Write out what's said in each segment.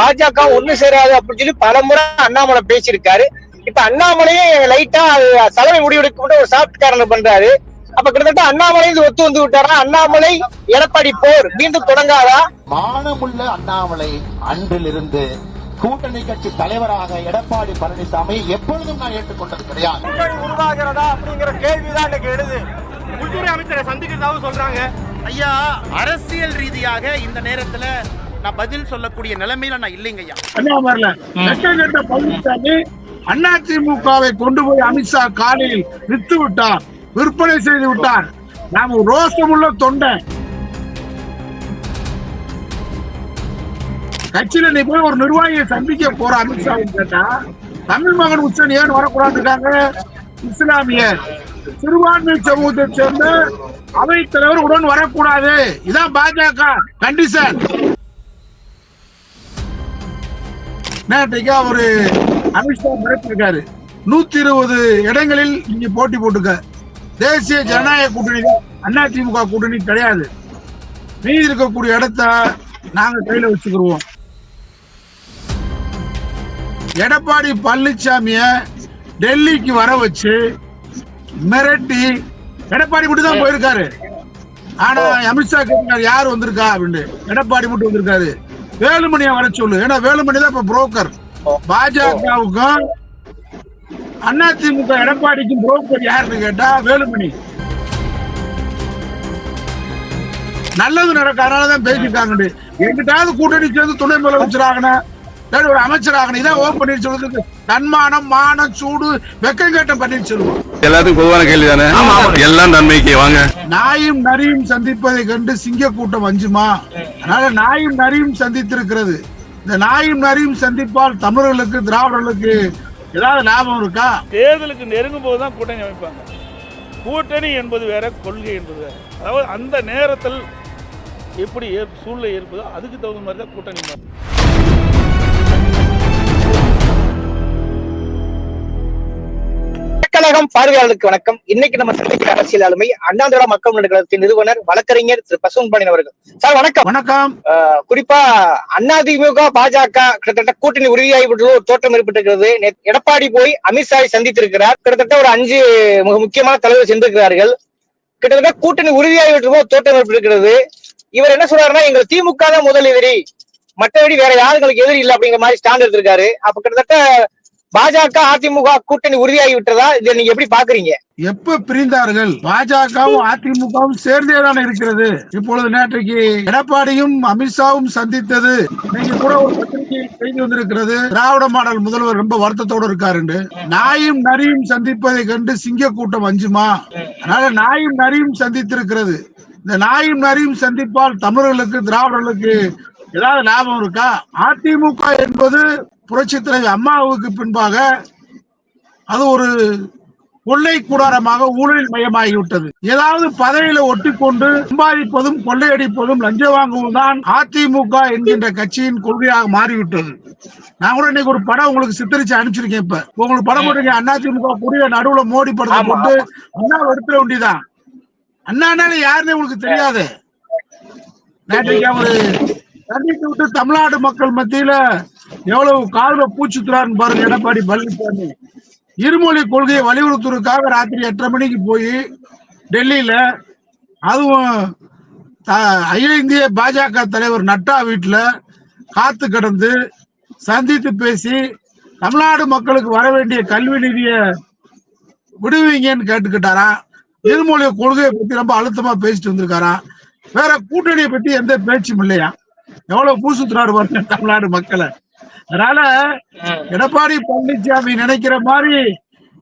பாஜக ஒண்ணு சேராது அப்படின்னு சொல்லி பல முறை அண்ணாமலை பேசியிருக்காரு. இப்ப அண்ணாமலையே லைட்டா தலைமை முடிவெடுக்கப்பட்ட ஒரு சாஃப்ட் காரணம் பண்றாரு. அப்ப கிட்டத்தட்ட அண்ணாமலை இது ஒத்து வந்து விட்டாரா? அண்ணாமலை எடப்பாடி போர் மீண்டும் தொடங்காதா? மானமுள்ள அண்ணாமலை அன்றிலிருந்து கூட்டணி கட்சி தலைவராக எடப்பாடி பழனிசாமி எப்பொழுதும் நான் ஏற்றுக்கொண்டது கிடையாது. உருவாகிறதா அப்படிங்கிற கேள்விதான் எனக்கு எழுது. உள்துறை அமைச்சரை சந்திக்கிறதாவும் சொல்றாங்க. ஐயா அரசியல் ரீதியாக இந்த நேரத்துல நான் பதில் சொல்லக்கூடிய நிலைமையில நான் இல்லைங்க ஐயா. கன்னியாகுமரியில லட்சம் பழனிசாமி அதிமுகவை கொண்டு போய் அமித்ஷா காலையில் வித்து விட்டார் விற்பனை செய்து விட்டார். நாம ரோஷமுள்ள தொண்டை. கட்சியில நீ போய் ஒரு நிர்வாகியை சந்திக்க போற அமித்ஷா கேட்டா தமிழ் மகன் உச்சன் ஏன் வரக்கூடாது இருக்காங்க இஸ்லாமியர் சிறுபான்மை சமூகத்தை சேர்ந்த அவை தலைவர் உடன் வரக்கூடாது. இதான் பாஜக. கண்டிஷன். நேற்றைக்கு அவரு அமித்ஷா மிரட்டிருக்காரு நூத்தி இருபது இடங்களில் நீங்க போட்டி போட்டுக்க தேசிய ஜனநாயக கூட்டணி அண்ணா திமுக கூட்டணி கிடையாது. மீதி இருக்கக்கூடிய இடத்த நாங்க கையில வச்சுக்கிடுவோம் எடப்பாடி பழனிசாமிய டெல்லிக்கு வர வச்சு மிரட்டி எடப்பாடி மட்டும் தான் போயிருக்காரு. ஆனா அமித்ஷா கேட்கிறாரு யார் வந்திருக்கா? அப்படின்னு எடப்பாடி மட்டும் வந்திருக்காரு. வேலுமணியை வர சொல்லு. ஏன்னா வேலுமணி தான் இப்ப புரோக்கர் பாஜகவுக்கும் அதிமுக எடப்பாடிக்கும் புரோக்கர் யாருன்னு கேட்டா வேலுமணி. நல்லது நடக்க அதனாலதான் பேசிட்டாங்க எங்கிட்டாவது கூட்டணி சேர்ந்து துணை முதலமைச்சர் ஆகணும் ஒரு அமைச்சர் ஆகணும் இதான் ஓ பன்னீர்செல்வத்துக்கு தன்மானம் மானம் சூடு வெக்கம் கேட்டம் பன்னீர்செல்வம் எல்லாத்துக்கும் பொதுவான கேள்வி தானே எல்லாம் நன்மைக்கு வாங்க. நாயும் நரியும் சந்திப்பதை கண்டு சிங்க கூட்டம் அஞ்சுமா? அதனால நாயும் நரியும் சந்தித்திருக்கிறது. இந்த நாயும் நரியும் சந்திப்பால் தமிழர்களுக்கு திராவிடர்களுக்கு ஏதாவது லாபம் இருக்கா? தேர்தலுக்கு நெருங்கும் போது தான் கூட்டணி அமைப்பாங்க. கூட்டணி என்பது வேற கொள்கை என்பது வேற. அதாவது அந்த நேரத்தில் எப்படி ஏற் சூழ்நிலை ஏற்பதோ அதுக்கு தகுந்த மாதிரி தான் கூட்டணி மாறும் கழகம் பார்வையாளருக்கு வணக்கம். இன்னைக்கு நம்ம சந்திக்கிற அரசியல் ஆளுமை அண்ணாந்திரா மக்கள் முன்னேற்ற கழகத்தின் நிறுவனர் வழக்கறிஞர் திரு பசுவன்பாண்டியன் அவர்கள். சார் வணக்கம். வணக்கம். குறிப்பா அதிமுக பாஜக கிட்டத்தட்ட கூட்டணி உறுதியாகிவிட்டு ஒரு தோற்றம் ஏற்பட்டிருக்கிறது. எடப்பாடி போய் அமித்ஷாவை சந்தித்திருக்கிறார். கிட்டத்தட்ட ஒரு அஞ்சு மிக முக்கியமான தலைவர் சென்றிருக்கிறார்கள். கிட்டத்தட்ட கூட்டணி உறுதியாகிவிட்டு தோற்றம் ஏற்பட்டிருக்கிறது. இவர் என்ன சொல்றாருன்னா எங்கள் திமுக தான் முதல் எதிரி. மற்றபடி வேற யாரும் எங்களுக்கு எதிரி இல்லை அப்படிங்கிற மாதிரி ஸ்டாண்ட் எடுத்திருக்காரு. அப்ப கிட்டத்தட்ட பாஜக அதிமுக கூட்டணி உறுதியாகி விட்டதா? இதை நீங்க எப்படி பாக்குறீங்க? எப்ப பிரிந்தார்கள்? பாஜகவும் அதிமுகவும் சேர்ந்தேதான இருக்கிறது. இப்பொழுது நேற்றைக்கு எடப்பாடியும் அமித்ஷாவும் சந்தித்தது. நீங்க கூட ஒரு பத்திரிகையில் செய்தி வந்திருக்கிறது. திராவிட மாடல் முதல்வர் ரொம்ப வருத்தத்தோடு இருக்காரு நாயும் நரியும் சந்திப்பதை கண்டு சிங்க கூட்டம் அஞ்சுமா? அதனால நாயும் நரியும் சந்தித்திருக்கிறது. இந்த நாயும் நரியும் சந்திப்பால் தமிழர்களுக்கு திராவிடர்களுக்கு ஏதாவது லாபம் இருக்கா? அதிமுக என்பது புரட்சி தலைவி அம்மாவுக்கு பின்பாக அது ஒரு கொள்ளை கூடாரமாக ஊழல் மயமாகிவிட்டது. ஏதாவது பதவியில ஒட்டிக்கொண்டு சம்பாதிப்பதும் கொள்ளையடிப்பதும் லஞ்சம் வாங்குவதும் தான் அதிமுக என்கின்ற கட்சியின் கொள்கையாக மாறிவிட்டது. நான் கூட இன்னைக்கு ஒரு படம் உங்களுக்கு சித்தரிச்சு அனுப்பிச்சிருக்கேன் இப்ப. உங்களுக்கு படம் போட்டுருக்கேன். அதிமுக கூடிய நடுவுல மோடி படத்தை. போட்டு அண்ணா எடுத்துட வேண்டியதான் அண்ணானால யாருன்னு உங்களுக்கு தெரியாது. நேற்றைக்கு அவரு சந்தித்து விட்டு தமிழ்நாடு மக்கள் மத்தியில எவ்வளவு கால்வ பூச்சுத்துறாருன்னு பாருங்க எடப்பாடி பழனிசாமி. இருமொழி கொள்கையை வலியுறுத்துறதுக்காக ராத்திரி எட்டரை மணிக்கு போய் டெல்லியில அதுவும் த- அகில இந்திய பாஜக தலைவர் நட்டா வீட்டில் காத்து கடந்து சந்தித்து பேசி தமிழ்நாடு மக்களுக்கு வர வேண்டிய கல்வி நிதியை விடுவீங்கன்னு கேட்டுக்கிட்டாராம் இருமொழி கொள்கையை பத்தி ரொம்ப அழுத்தமா பேசிட்டு வந்திருக்காராம் வேற கூட்டணியை பத்தி எந்த பேச்சும் இல்லையா? எவ்வளவு பூசுத்துறாரு பாருங்க தமிழ்நாடு மக்களை. அதனால எடப்பாடி பழனிசாமி நினைக்கிற மாதிரி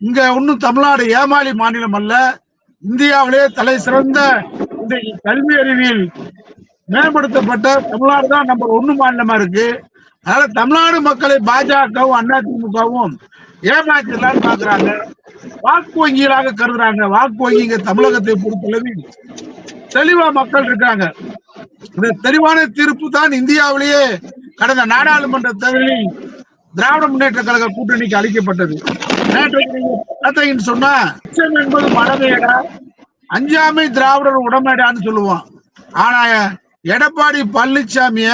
இங்க ஒன்னும் தமிழ்நாடு ஏமாளி மாநிலம் அல்ல. இந்தியாவிலே தலை சிறந்த இந்த கல்வி அறிவியல் மேம்படுத்தப்பட்ட தமிழ்நாடு தான் நம்பர் ஒண்ணு மாநிலமா இருக்கு. அதனால தமிழ்நாடு மக்களை பாஜகவும் அதிமுகவும் ஏமாற்றலான்னு பாக்குறாங்க வாக்கு வங்கிகளாக கருதுறாங்க. வாக்கு வங்கி இங்க தமிழகத்தை பொறுத்தளவில் தெளிவா மக்கள் இருக்காங்க. இந்த தெளிவான தீர்ப்பு தான் இந்தியாவிலேயே கடந்த நாடாளுமன்ற தேர்தலில் திராவிட முன்னேற்ற கழக கூட்டணிக்கு அளிக்கப்பட்டது. நேற்றைக்கு சொன்னா அச்சம் என்பது மடமையடா அஞ்சாமை திராவிடர் உடமைடான்னு சொல்லுவோம். ஆனா எடப்பாடி பழனிசாமிய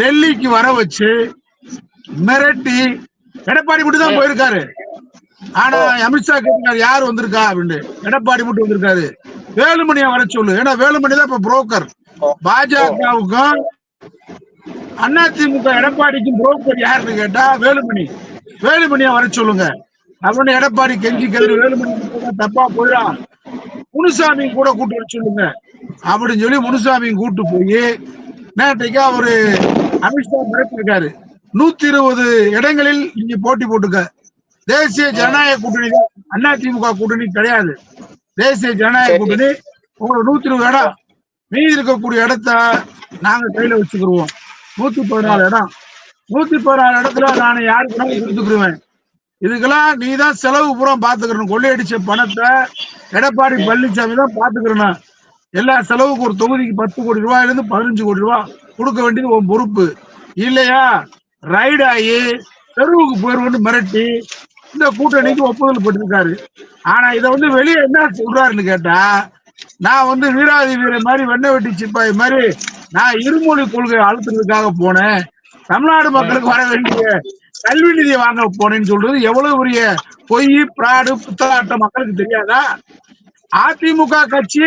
டெல்லிக்கு வர வச்சு மிரட்டி எடப்பாடி மட்டும் தான் போயிருக்காரு. ஆனா அமித்ஷா கேட்டாரு யார் வந்திருக்கா? அப்படின்னு எடப்பாடி மட்டும் வந்திருக்காரு. வேலுமணியை வர சொல்லு. ஏன்னா வேலுமணி தான் இப்ப புரோக்கர் பாஜகவுக்கும் அதிமுக எடப்பாடிக்கும் புரோக்கர் யாருன்னு கேட்டா வேலுமணி. வேலுமணியை வர சொல்லுங்க. அவனு எடப்பாடி கெஞ்சி கெதிரி வேலுமணி தப்பா போயிடும் முனுசாமி கூட கூட்டு வர சொல்லுங்க. அப்படின்னு சொல்லி முனுசாமி கூட்டு போய் நேற்றைக்கு அவரு அமித்ஷா மிரட்டிருக்காரு நூத்தி இருபது இடங்களில் நீங்க போட்டி போட்டுக்க. தேசிய ஜனநாயக கூட்டணி அண்ணா திமுக கூட்டணி கிடையாது. தேசிய ஜனநாயக கூட்டணி. உங்களுக்கு நூத்தி இருபது இடம். மீதி இருக்கக்கூடிய இடத்த நாங்க கையில வச்சுக்கிருவோம். நூத்தி பதினாலு இடம். நூத்தி பதினாலு இடத்துல நான் யாருக்கு கொடுத்துக்கிடுவேன் இதுக்கெல்லாம் நீ தான் செலவு பூரா பாத்துக்கிறணும் கொள்ளையடிச்ச பணத்தை எடப்பாடி பழனிசாமி தான் பாத்துக்கிறணும் எல்லா செலவுக்கு ஒரு தொகுதிக்கு பத்து கோடி ரூபாயில இருந்து பதினஞ்சு கோடி ரூபாய் கொடுக்க வேண்டியது உன் பொறுப்பு. இல்லையா? ரைடு ஆகி தெருவுக்கு போயிருவோன்னு மிரட்டி இந்த கூட்டணிக்கு ஒப்புதல் பட்டிருக்காரு. ஆனா இதை வந்து வெளியே என்ன சொல்றாருன்னு கேட்டா நான் வந்து வீராதி வீரர் மாதிரி வெண்ணை வெட்டி சிப்பாய் மாதிரி நான் இருமொழி கொள்கை அழுத்துறதுக்காக போனேன். தமிழ்நாடு மக்களுக்கு வர வேண்டிய கல்வி நிதியை வாங்க போனேன்னு சொல்றது எவ்வளவு பெரிய பொய் பிராடு புத்தலாட்ட மக்களுக்கு தெரியாதா? அதிமுக கட்சி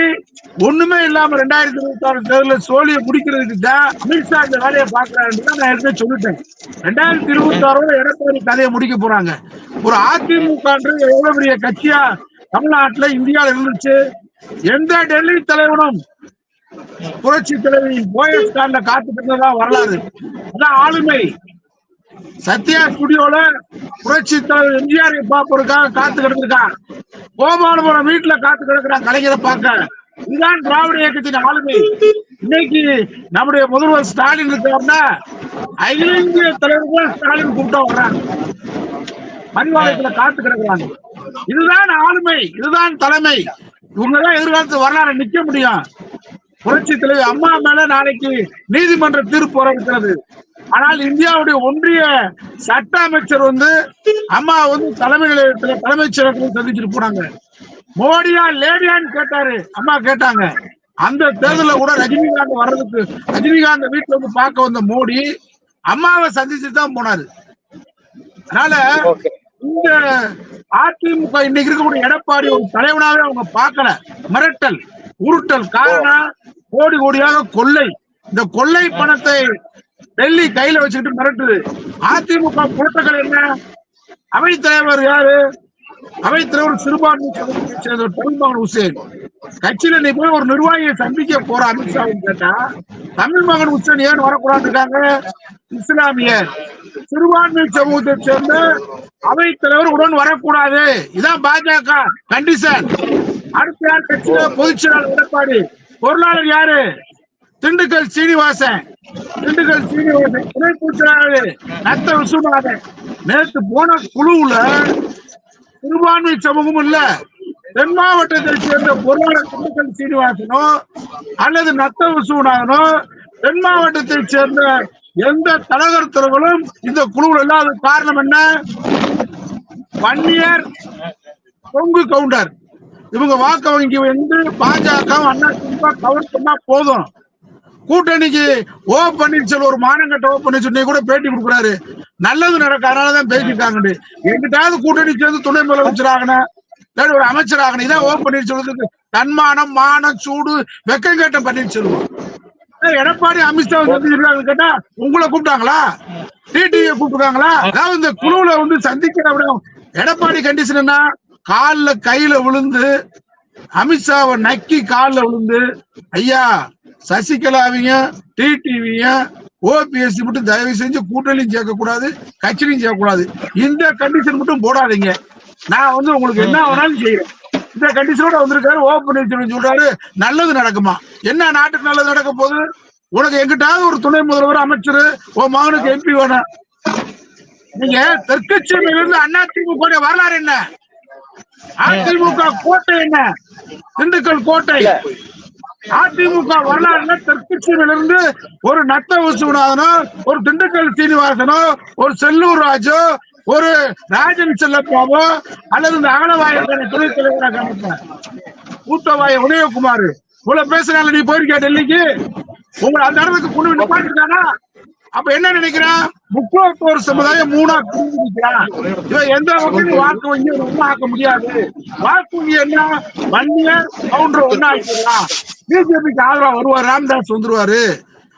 ஒண்ணுமே இல்லாம ரெண்டாயிரத்தி இருபத்தி ஆறு தேர்தலில் சோழியை முடிக்கிறதுக்கு தான் அமித்ஷா இந்த வேலையை பாக்குறாருன்னு நான் ஏற்கனவே சொல்லிட்டேன். ரெண்டாயிரத்தி இருபத்தி ஆறுல எடப்பாடி கதையை முடிக்க போறாங்க. ஒரு அதிமுகன்றது எவ்வளவு பெரிய கட்சியா தமிழ்நாட்டுல இந்தியாவில் இருந்துச்சு. எந்த டெல்லி தலைவனும் புரட்சி தலைவி போயஸ் ஸ்டாண்ட்ல காத்துக்கிட்டதா வரலாறு. அதான் ஆளுமை. சத்யா ஸ்டுடியோல புரட்சி தலைவர் எம்ஜிஆர் பாப்பருக்காக காத்து கிடந்திருக்கான் கோபாலபுரம் வீட்டுல காத்து கிடக்கிறான் கலைஞரை பார்க்க. இதுதான் திராவிட இயக்கத்தின் ஆளுமை. இன்னைக்கு நம்முடைய முதல்வர் ஸ்டாலின் இருக்காருன்னா அகில இந்திய தலைவர்கள் ஸ்டாலின் கூப்பிட்டா வர்றாங்க. மணிவாளையத்துல காத்து கிடக்குறாங்க. இதுதான் ஆளுமை. இதுதான் தலைமை. இவங்கதான் எதிர்காலத்து வரலாறு நிக்க முடியும். புரட்சி தலைவர் அம்மா மேல நாளைக்கு நீதிமன்ற தீர்ப்பு வர இருக்கிறது. ஆனால் இந்தியாவுடைய ஒன்றிய சட்ட அமைச்சர் வந்து அம்மா வந்து தலைமை நிலையத்துல தலைமைச் செயலகத்தில் சந்திச்சுட்டு போனாங்க. மோடியா லேடியான்னு கேட்டாரு. அம்மா கேட்டாங்க. அந்த தேர்தலில் கூட ரஜினிகாந்த் வர்றதுக்கு ரஜினிகாந்த் வீட்டுல வந்து பார்க்க வந்த மோடி அம்மாவை சந்திச்சுட்டு தான் போனாரு. அதனால இந்த அதிமுக இன்னைக்கு இருக்கக்கூடிய எடப்பாடி ஒரு தலைவனாவே அவங்க பார்க்கல. மிரட்டல். உருட்டல் காரணம் கோடி கோடியாக கொள்ளை. இந்த கொள்ளை பணத்தை டெல்லி கையில வச்சுக்கிட்டு மிரட்டுது. அதிமுக புரட்டங்கள் என்ன? அவைத்தலைவர் யாரு? அவைத்தலைவர் சிறுபான்மை சமூகத்தைச் தமிழ்மகன் உசேன். கட்சியில நீ போய் ஒரு நிர்வாகியை சந்திக்க போற அமித்ஷா கேட்டா தமிழ் மகன் உச்சன் ஏன் வரக்கூடாது இருக்காங்க? இஸ்லாமியர் சிறுபான்மை சமூகத்தை சேர்ந்த அவைத்தலைவர் உடன் வரக்கூடாது. இதான் பாஜக. கண்டிஷன். அடுத்த யார் கட்சியில பொதுச் செயலாளர் எடப்பாடி. பொருளாளர் யாரு? திண்டுக்கல் சீனிவாசன். திண்டுக்கல் சீனிவாசன் துணை பொதுச்செயலாளர் நத்த விசுவநாதன் நேற்று போன குழுவுல சிறுபான்மை சமூகம் இல்ல தென் மாவட்டத்தை சேர்ந்த பொருளாளர் திண்டுக்கல் சீனிவாசனோ அல்லது நத்த விசுவநாதனோ தென் மாவட்டத்தை சேர்ந்த எந்த தலைவர்களும் இந்த குழுவில் இல்லாத காரணம் என்ன? வன்னியர் கொங்கு கவுண்டர். இவங்க வாக்கு வங்கி வந்து பாஜக அண்ணா திமுக கவர் பண்ணா போதும். கூட்டணிக்கு ஓ பன்னீர்செல்வம் ஒரு மானங்கட்ட ஓ பன்னீர்செல்வம் கூட பேட்டி கொடுக்குறாரு. நல்லது நடக்க அதனாலதான் பேசிட்டாங்க எங்கிட்டாவது கூட்டணி சேர்ந்து துணை முதலமைச்சர் ஆகணும். ஒரு அமைச்சர் ஆகணும். இதான் ஓ பன்னீர்செல்வத்துக்கு தன்மானம் மானம் சூடு வெக்கம் கேட்ட பன்னீர்செல்வம். எடப்பாடி அமித்ஷா சந்திச்சிருக்காங்க கேட்டா உங்களை கூப்பிட்டாங்களா? டிடிவி கூப்பிட்டுருக்காங்களா? அதாவது இந்த குழுவுல வந்து சந்திக்கிற எடப்பாடி கண்டிஷன் என்ன? காலில் கையில விழுந்து அமித்ஷாவை நக்கி காலில் விழுந்து ஐயா சசிகலாவையும் டிடிவியும் ஓபிஎஸ்சி மட்டும் தயவு செஞ்சு கூட்டணியும் சேர்க்கக்கூடாது கட்சியிலையும் சேர்க்கக்கூடாது. இந்த கண்டிஷன் மட்டும் போடாதீங்க. நான் வந்து உங்களுக்கு என்ன வேணாலும் செய்யறேன். இந்த கண்டிஷனோட வந்திருக்காரு ஓ பன்னீர்செல்வம் சொல்றாரு நல்லது நடக்குமா? என்ன நாட்டுக்கு நல்லது நடக்க போகுது? உனக்கு எங்கிட்டாவது ஒரு துணை முதல்வர் அமைச்சர் உன் மகனுக்கு எம்பி வேணும். நீங்க தெற்கட்சியில இருந்து அதிமுக வரலாறு என்ன? அதிமுக கோட்டை என்ன? திண்டுக்கல் கோட்டை. அதிமுக வரலாறுல தெற்கட்சியில இருந்து ஒரு நத்த விசுவநாதனோ ஒரு திண்டுக்கல் சீனிவாசனோ ஒரு செல்லூர் ராஜோ ஒரு ராஜன் செல்லப்பாவோ அல்லது இந்த அகலவாயக்கான துணை தலைவராக கூட்டவாய உதயகுமார். இவ்வளவு பேசுறாங்க நீ போயிருக்கியா டெல்லிக்கு? உங்களை அந்த இடத்துக்கு கொண்டு நிப்பாட்டிருக்கானா அப்ப என்ன நினைக்கிறான்? முக்குளத்தோர் சமுதாயம் மூணா பிரிஞ்சிருக்கிறான் இவன் எந்த வகையிலும் வாக்கு வங்கி ஒண்ணா ஆக்க முடியாது. வாக்கு வங்கி என்ன? வன்னியர் கவுண்டர் ஒண்ணா ஆக்கிடலாம் பிஜேபிக்கு ஆதரவா வருவார் ராம்தாஸ் வந்துருவாரு.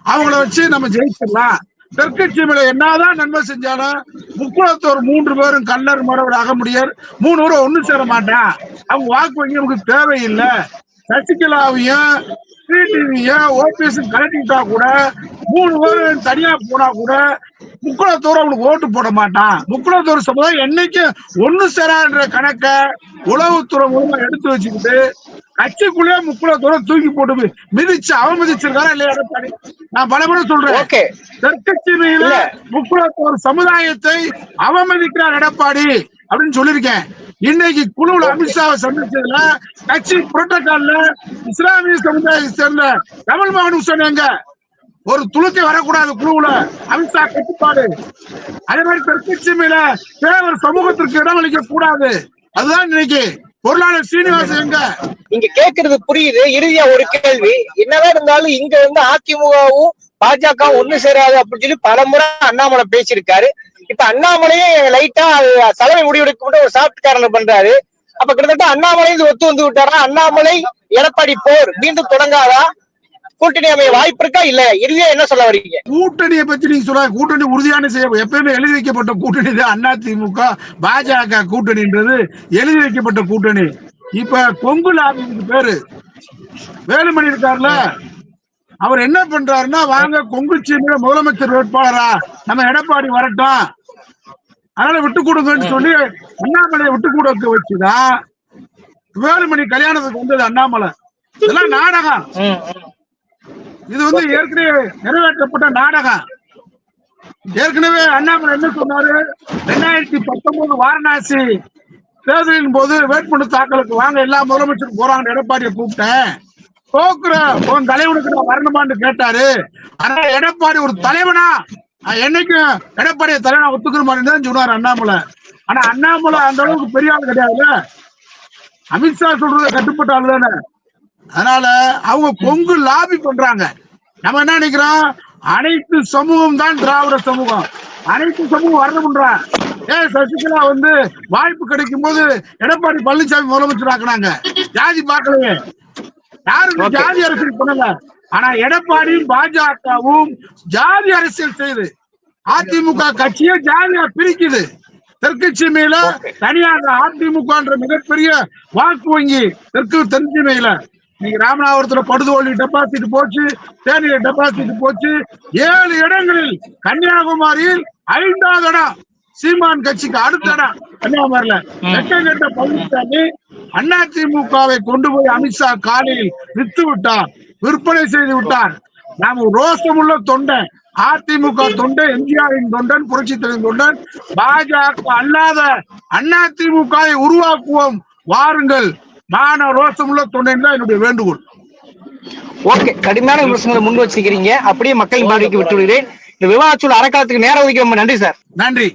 அவங்கள வச்சு நம்ம ஜெயிச்சிடலாம். தெற்கட்சி மேல என்னதான் நன்மை செஞ்சாலும் முக்குளத்தோர் மூன்று பேரும் கல்லர் மரவர் அகமுடியர் மூணு பேரும் ஒண்ணு சேர மாட்டான். அவங்க வாக்கு வங்கி நமக்கு தேவையில்லை. சசிகலாவையும் டிடிவியும் ஓபிஎஸ் கலட்டிக்கிட்டா கூட மூணு பேரும் தனியா போனா கூட முக்குளத்தோர் அவனுக்கு ஓட்டு போட மாட்டான். முக்குளத்தோர் சமுதாயம் என்னைக்கு ஒண்ணு சேரான்ற கணக்க உளவுத்துறை மூலமா எடுத்து வச்சுக்கிட்டு கட்சிக்குள்ளேயே முக்குளத்தோரை தூக்கி போட்டு மிதிச்சு அவமதிச்சிருக்காரா இல்லையா எடப்பாடி? நான் பல முறை சொல்றேன். ஓகே. தெற்கட்சி மீது இல்ல. முக்குளத்தோர் சமுதாயத்தை அவமதிக்கிறார் எடப்பாடி அப்படின்னு சொல்லியிருக்கேன். இன்னைக்கு குழுவுல அமித்ஷாவை சந்திச்சதுல கட்சி புரோட்டோகால்ல இஸ்லாமிய சமுதாயத்தை சேர்ந்த கமல் மகன் சொன்னாங்க. ஒரு துளுக்கை வரக்கூடாது குழுவுல. அமித்ஷா கட்டுப்பாடு. அதே மாதிரி தெற்கட்சி மேல தேவர் சமூகத்திற்கு இடமளிக்க கூடாது அதுதான் இன்னைக்கு பொருளாளர் சீனிவாசன் எங்க? நீங்க கேக்குறது புரியுது. இறுதியா ஒரு கேள்வி. என்னதான் இருந்தாலும் இங்க வந்து அதிமுகவும் பாஜக ஒண்ணு சேராது அப்படின்னு சொல்லி பல முறை அண்ணாமலை பேசியிருக்காரு. இப்ப அண்ணாமலையே லைட்டா தலைமை முடிவெடுக்க மட்டும் ஒரு சாப்ட் காரணம் பண்றாரு. அப்ப கிட்டத்தட்ட அண்ணாமலை ஒத்து வந்து விட்டாரா? அண்ணாமலை எடப்பாடி போர் மீண்டும் தொடங்காதா? கூட்டணி அமைய வாய்ப்பு இருக்கா? இல்ல. இறுதியா என்ன சொல்ல வரீங்க? கூட்டணியை பத்தி நீங்க சொல்ல கூட்டணி உறுதியான செய்ய எப்பயுமே எழுதி வைக்கப்பட்ட கூட்டணி தான். அண்ணா திமுக பாஜக கூட்டணின்றது எழுதி வைக்கப்பட்ட கூட்டணி. இப்ப கொங்கு லாபிக்கு பேரு. வேலுமணி இருக்காருல? அவர் என்ன பண்றாருன்னா வாங்க கொங்கு சீமையில முதலமைச்சர் வேட்பாளரா? நம்ம எடப்பாடி வரட்டும். அதனால விட்டு கொடுங்கன்னு சொல்லி அண்ணாமலையை விட்டு கொடுக்க வச்சுதான் வேலுமணி கல்யாணத்துக்கு வந்தது அண்ணாமலை. இதெல்லாம் நாடகம். இது வந்து ஏற்கனவே நிறைவேற்றப்பட்ட நாடகம். ஏற்கனவே அண்ணாமலை என்ன சொன்னாரு? ரெண்டாயிரத்தி பத்தொன்பது வாரணாசி தேர்தலின் போது வேட்புமனு தாக்கலுக்கு வாங்க எல்லா முதலமைச்சரும் போறாங்க எடப்பாடியை கூப்பிட்டேன். போக்குற உன் தலைவனுக்கு நான் வரணுமான்னு கேட்டாரு. ஆனா எடப்பாடி ஒரு தலைவனா? என்னைக்கும் எடப்பாடியை தலைவனா ஒத்துக்கிற மாதிரி தான் சொன்னார் அண்ணாமலை. ஆனா அண்ணாமலை அந்த அளவுக்கு பெரிய ஆள் கிடையாதுல்ல. அமித்ஷா சொல்றது கட்டுப்பட்ட ஆள் தானே. அதனால அவங்க பொங்கு லாபி பண்றாங்க. நம்ம என்ன நினைக்கிறோம்? அனைத்து சமூகம் தான் திராவிட சமூகம். அனைத்து சமூகம் வரணும்ன்றா ஏன் சசிகலா வந்து வாய்ப்பு கிடைக்கும் போது எடப்பாடி பழனிசாமி முதலமைச்சர் ஆக்குனாங்க. ஜாதி பார்க்கலையே. யாரும் ஜாதி அரசியல் பண்ணல. ஆனா எடப்பாடியும் பாஜகவும் ஜாதி அரசியல் செய்யுது அதிமுக கட்சியை ஜாதியா பிரிக்குது. தெற்கு சீமையில தனியாக அதிமுக மிகப்பெரிய வாக்கு வங்கி தெற்கு தென் சீமையில இன்னைக்கு ராமநாதபுரத்துல படுதோழி டெபாசிட் போச்சு தேனியில டெபாசிட் போச்சு. ஏழு இடங்களில் கன்னியாகுமரியில் ஐந்தாவது இடம். சீமான் கட்சிக்கு அடுத்த இடம் கன்னியாகுமரியில. வெட்கம் கெட்ட பழனிசாமி அதிமுகவை கொண்டு போய் அமித்ஷா காலையில் வித்து விட்டார் விற்பனை செய்து விட்டார். நாம் ரோசமுள்ள தொண்டை அதிமுக தொண்டை எம்ஜிஆரின் தொண்டன் புரட்சி தலைவர் தொண்டன் பாஜக அல்லாத அதிமுகவை உருவாக்குவோம். வாருங்கள். மான ரோசமுள்ள தொண்டன் தான் என்னுடைய வேண்டுகோள். ஓகே கடுமையான விமர்சனங்களை முன் வச்சுக்கிறீங்க அப்படியே மக்களின் பார்வைக்கு விட்டு விடுகிறேன் இந்த விவாதச்சூழல் அறக்காலத்துக்கு நேரம் ஒதுக்கி ரொம்ப நன்றி சார். நன்றி.